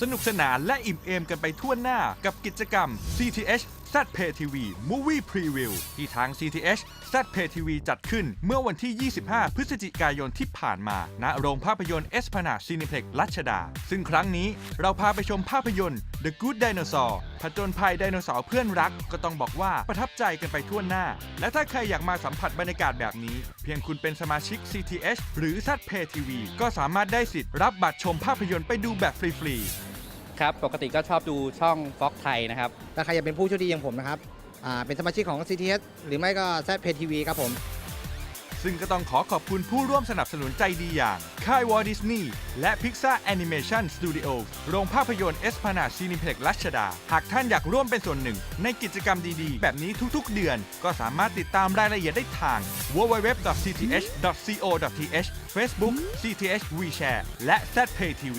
สนุกสนานและอิ่มเอมกันไปทั่วหน้ากับกิจกรรม CTH ZPay TV Movie Preview ที่ทาง CTH ZPay TV จัดขึ้นเมื่อวันที่ 25 พฤศจิกายนที่ผ่านมา ณ โรงภาพยนตร์เอสพนาซีนิเพล็กรัชดา ซึ่งครั้งนี้เราพาไปชมภาพยนตร์ The Good Dinosaur ผจญภัยไดโนเสาร์เพื่อนรัก ก็ต้องบอกว่าประทับใจกันไปทั่วหน้า และถ้าใครอยากมาสัมผัสบรรยากาศแบบนี้ เพียงคุณเป็นสมาชิก CTH หรือ ZPay TV ก็สามารถได้สิทธิ์รับบัตรชมภาพยนตร์ไปดูแบบฟรีๆ ครับ ปกติก็ชอบดูช่อง Fox ไทยนะครับ ถ้าใครอยากเป็นผู้โชคดีอย่างผมนะครับอ่าเป็นสมาชิกของ CTS หรือไม่ก็ z p TV ครับผม ซึ่งก็ต้องขอขอบคุณผู้ร่วมสนับสนุนใจดีอย่าง ค่ายวอลดิสนีย์และ Pixar Animation Studios โรงภาพยนตร์เอสพนาซีนิเพล็กรัชดา หากท่านอยากร่วมเป็นส่วนหนึ่ง ในกิจกรรมดีๆ แบบนี้ทุกๆเดือน ก็สามารถติดตามรายละเอียดได้ทาง www.cth.co.th Facebook CTH WeShare และ ZPay TV